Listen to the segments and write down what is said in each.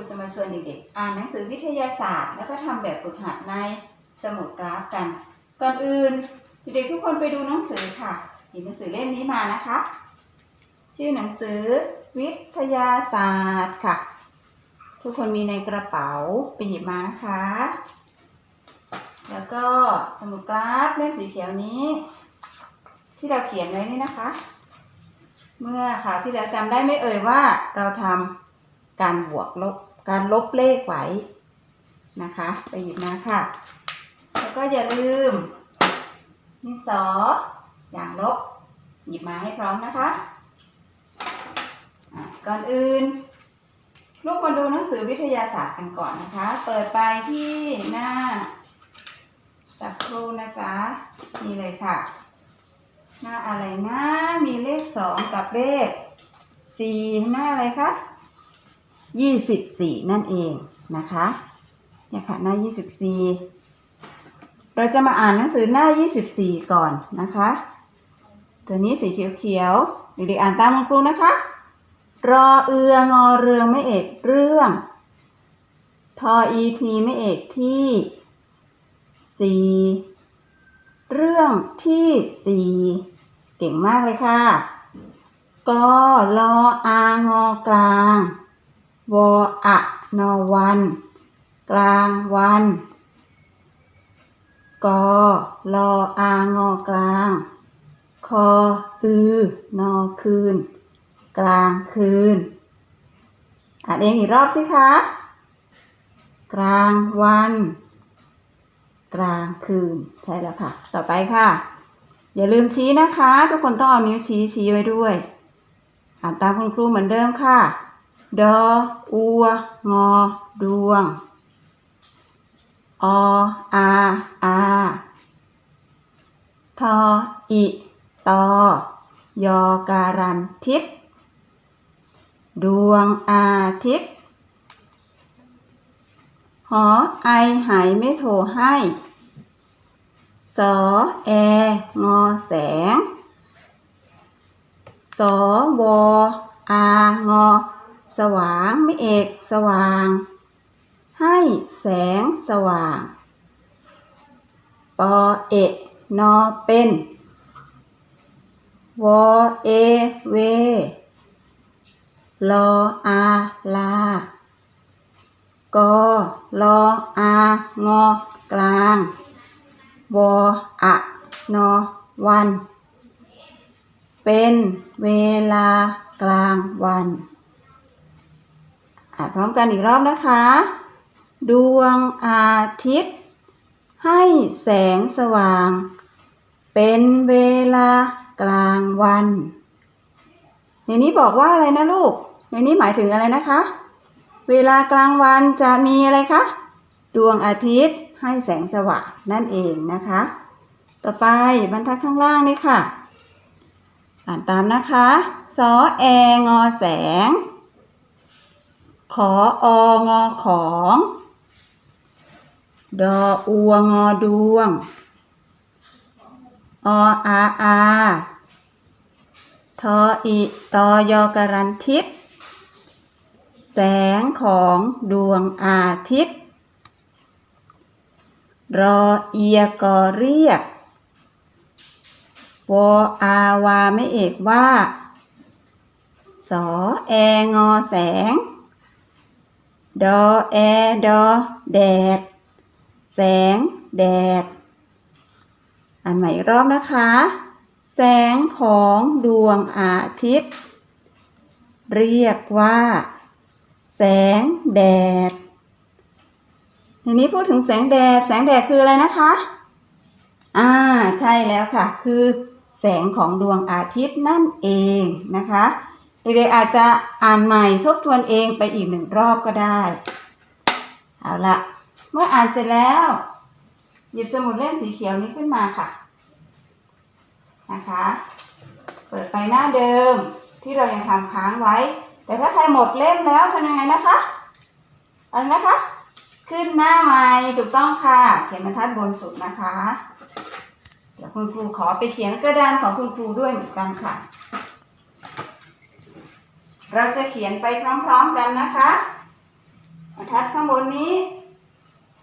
รูจะมาชวนเด็กๆ อ่านหนังสือวิทยาศาสตร์ แล้วก็ทำแบบฝึกหัดในสมุดกราฟกัน ก่อนอื่นเด็กๆทุกคนไปดูหนังสือค่ะหยิบหนังสือเล่มนี้มานะคะ ชื่อหนังสือวิทยาศาสตร์ค่ะ ทุกคนมีในกระเป๋าไปหยิบมานะคะ แล้วก็สมุดกราฟเล่มสีเขียวนี้ ที่เราเขียนไว้นี่นะคะ เมื่อคราวที่แล้วจำได้ไม่เอ่ยว่าเราทำการบวกลบ การลบเลขไว้นะคะ ไปหยิบมาค่ะ แล้วก็อย่าลืมดินสออย่างลบ หยิบมาให้พร้อมนะคะะก่อนอื่น ลูกมาดูหนังสือวิทยาศาสตร์กันก่อนนะคะ เปิดไปที่หน้าสักครูนะจ๊ะนี่เลยค่ะ หน้าอะไรนะ มีเลขสองกับเลขสี่หน้าอะไรคะ ยี่สิบสี่นั่นเองนะคะเนี่ยค่ะหน้ายี่สิบสี่เราจะมาอ่านหนังสือหน้ายี่สิบสี่ก่อนนะคะ ตัวนี้สีเขียวๆเด็กๆอ่านตามคุณครูนะคะ รอเอืองอเรืองไม่เอกเรื่องทออีทีไม่เอกที่สี่เรื่องที่สี่เก่งมากเลยค่ะกอลออางอกลาง วออะนอวัน กลางวัน กอลออางอกลาง คออือนอคืน กลางคืน อ่านเองอีกรอบสิคะ กลางวัน กลางคืน ใช่แล้วค่ะ ต่อไปค่ะ อย่าลืมชี้นะคะ ทุกคนต้องเอานิ้วชี้ชี้ไว้ด้วย อ่านตามคุณครูเหมือนเดิมค่ะ ดออัว งอ ดวง ออา อาทออิตอยอการันทิศดวงอาทิตย์ หอไอหายไม่โทรให้ สอแอ งอแสง สอวอ อางอ สว่างไม่เอกสว่าง ให้แสงสว่าง ปอเอะนอเป็น วอเอเว ลออาลากอลออางอกลาง วออะนอวัน เป็นเวลากลางวันอ่าน พร้อมกันอีกรอบนะคะ ดวงอาทิตย์ ให้แสงสว่าง เป็นเวลากลางวัน ในนี้บอกว่าอะไรนะลูก ในนี้หมายถึงอะไรนะคะ เวลากลางวันจะมีอะไรคะ ดวงอาทิตย์ให้แสงสว่างนั่นเองนะคะ ต่อไปบรรทัดข้างล่างนี่ค่ะ อ่านตามนะคะ สอแองอแสง ขอองอของ ดออัวงอดวง ออาอาทออิตอยอการันทิศแสงของดวงอาทิตย์ รอเอียกอเรียกวออาวาไม่เอกว่า สอแองอแสง ดอแอดอแดด แสง แดด อันใหม่อีกรอบนะคะ แสงของดวงอาทิตย์ เรียกว่า แสงแดดทีนี้พูดถึงแสงแดด แสงแดดคืออะไรนะคะ อ่า ใช่แล้วค่ะ คือ แสงของดวงอาทิตย์นั่นเองนะคะ เด็กๆอาจจะอ่านใหม่ทบทวนเองไปอีกหนึ่งรอบก็ได้ เอาละเมื่ออ่านเสร็จแล้ว หยิบสมุดเล่มสีเขียวนี้ขึ้นมาค่ะ นะคะ เปิดไปหน้าเดิมที่เรายังทำค้างไว้ แต่ถ้าใครหมดเล่มแล้วทำยังไงนะคะอะไรนะคะ ขึ้นหน้าใหม่ถูกต้องค่ะ เขียนบรรทัดบนสุดนะคะ เดี๋ยวคุณครูขอไปเขียนกระดานของคุณครูด้วยเหมือนกันค่ะ เราจะเขียนไปพร้อมๆกันนะคะรทัดข้างบนนี้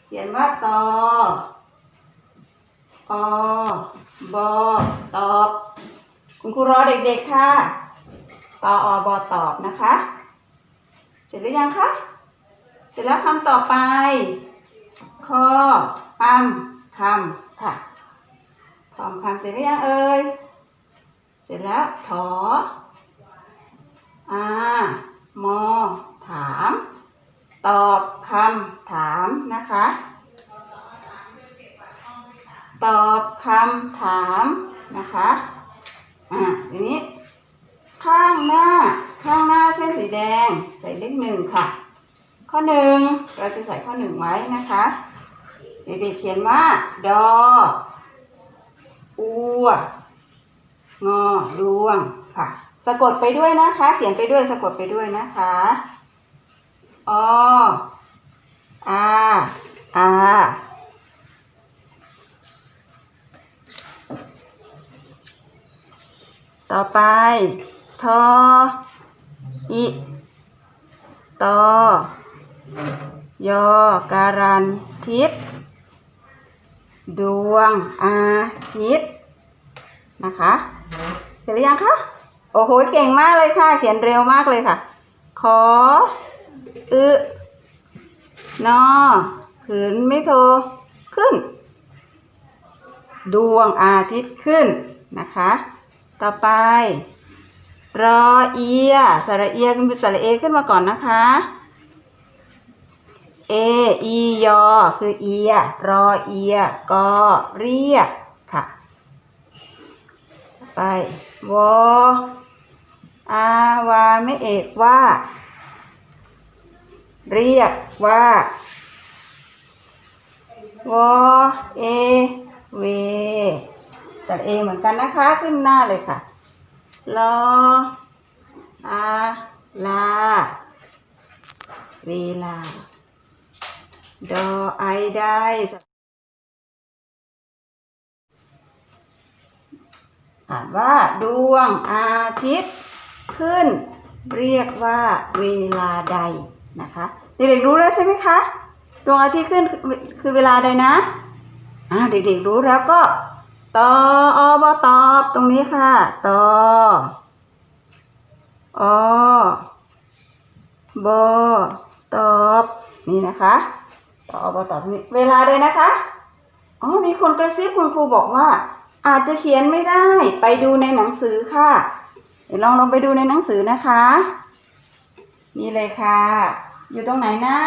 เขียนว่าตออบอตอบ คุณครูรอเด็กๆค่ะตออบอตอบนะคะ เสร็จหรือยังคะ เสร็จแล้วคำต่อไปคออำคำค่ะคำคำเสร็จหรือยังเอ่ย เสร็จแล้วถอ อามอถาม ตอบคำถามนะคะ ตอบคำถามนะคะอ่าทีนี้ ข้างหน้าข้างหน้าเส้นสีแดงใส่เลขหนึ่งค่ะ ข้อหนึ่งเราจะใส่ข้อหนึ่งไว้นะคะเด็กๆเขียนว่า ดออัวงอดวงค่ะ สะกดไปด้วยนะคะ เขียนไปด้วยสะกดไปด้วยนะคะออาอาต่อไป ทอ อิตอยอการันทิศดวงอาทิตย์นะคะ เสร็จหรือยังคะ อ้โหเก่งมากเลยค่ะ เขียนเร็วมากเลยค่ะ ขออึนอขืนไม่โทรขึ้น ดวงอาทิตย์ขึ้นนะคะ ต่อไป รอเอียสระเอียขึ้นเป็นสระเอขึ้นมาก่อนนะคะเออียอคือเอีย รอเอียกอเรียกค่ะ ไปวอ อาวาไม่เอกว่า เรียกว่าวอเอเวสระเอเหมือนกันนะคะ ขึ้นหน้าเลยค่ะรออาลา เวลา ดอไอได้อ่านว่าดวงอาทิตย์ ขึ้น เรียกว่าเวลาใดนะคะเด็กๆรู้แล้วใช่ไหมคะดวงอาทิตย์ขึ้นคือเวลาใดนะอ่าเด็กๆรู้แล้วก็ตออบตอบตรงนี้ค่ะตออบตอบนี่นะคะตออบตอบนี่เวลาเลยนะคะอ๋อมีคนกระซิบคุณครูบอกว่า อาจจะเขียนไม่ได้ไปดูในหนังสือค่ะ เดี๋ยวลองลงไปดูในหนังสือนะคะ นี่เลยค่ะ อยู่ตรงไหนนะ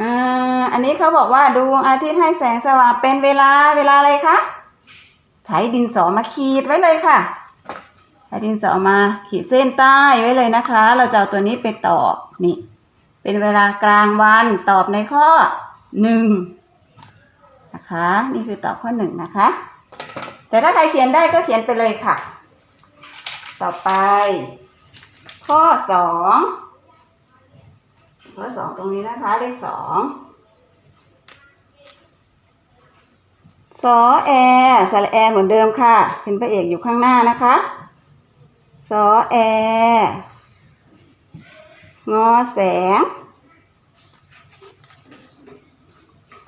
อ่าอันนี้เขาบอกว่าดวงอาทิตย์ให้แสงสว่างเป็นเวลาเวลาอะไรคะใช้ดินสอมาขีดไว้เลยค่ะใช้ดินสอมาขีดเส้นใต้ไว้เลยนะคะ เราจะเอาตัวนี้ไปตอบนี่ เป็นเวลากลางวันตอบในข้อหนึ่งนะคะ นี่คือตอบข้อหนึ่งนะคะ แต่ถ้าใครเขียนได้ก็เขียนไปเลยค่ะ ต่อไป ข้อสองข้อสองตรงนี้นะคะ เลขสองสอแอสระแอเหมือนเดิมค่ะ เป็นพระเอกอยู่ข้างหน้านะคะสอแองอแสง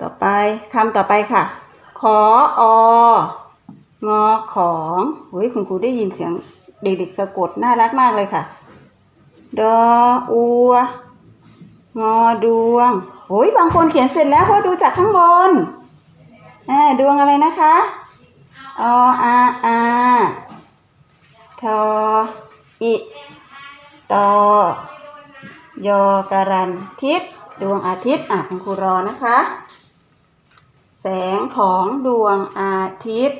ต่อไปคำต่อไปค่ะ ขอองอของเฮ้ยคุณครูได้ยินเสียง เด็กๆสะกดน่ารักมากเลยค่ะ ดออัวงอดวงโอ้ยบางคนเขียนเสร็จแล้วเพราะดูจากข้างบนแอ่ดวงอะไรนะคะออาอาทออิตอยอการันทิศดวงอาทิตย์อะคุณครูรอนะคะ แสงของดวงอาทิตย์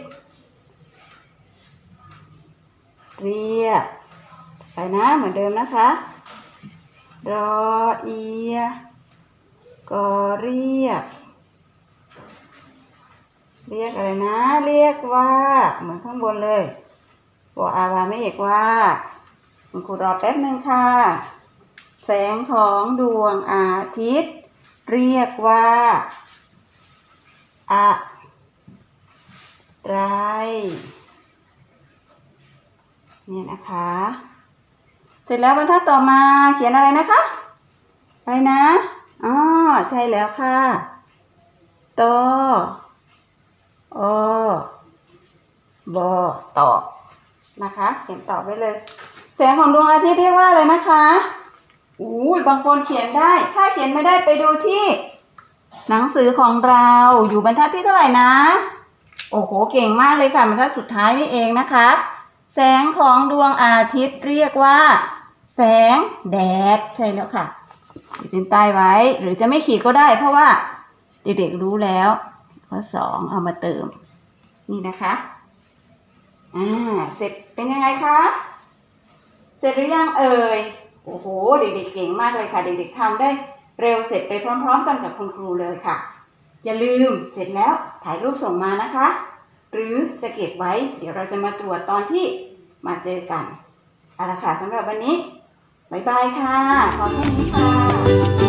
เรียกไปนะเหมือนเดิมนะคะรอเอียก็เรียก เรียกอะไรนะ เรียกว่า เหมือนข้างบนเลยบอกอาวาไม่เอกว่าคุณครูรอแป๊บนึงค่ะ แสงของดวงอาทิตย์ เรียกว่าอะไร นี่ยนะคะ เสร็จแล้วบรรทัดต่อมาเขียนอะไรนะคะ อะไรนะอ๋อใช่แล้วค่ะตอโอบอต่อนะคะ เขียนต่อไว้เลย แสงของดวงอาทิตย์เรียกว่าอะไรนะคะอุ้ยบางคนเขียนได้ ถ้าเขียนไม่ได้ไปดูที่ หนังสือของเราอยู่บรรทัดที่เท่าไหร่นะ โอ้โห เก่งมากเลยค่ะบรรทัดสุดท้ายนี่เองนะคะ แสงของดวงอาทิตย์เรียกว่า แสงแดดใช่แล้วค่ะขีดเส้นใต้ไว้ หรือจะไม่ขีดก็ได้ เพราะว่าเด็กๆรู้แล้ว ข้อสองเอามาเติม นี่นะคะอ่าเสร็จเป็นยังไงคะเสร็จหรือยังเอ่ยโอ้โหเด็กๆเก่งมากเลยค่ะ เด็กๆทำได้เร็วเสร็จไปพร้อม ๆ กันกับคุณครูเลยค่ะ อย่าลืมเสร็จแล้วถ่ายรูปส่งมานะคะ หรือจะเก็บไว้ เดี๋ยวเราจะมาตรวจตอนที่ มาเจอกันเอาละค่ะสำหรับวันนี้ บ๊ายบายค่ะ ขอแค่นี้ค่ะ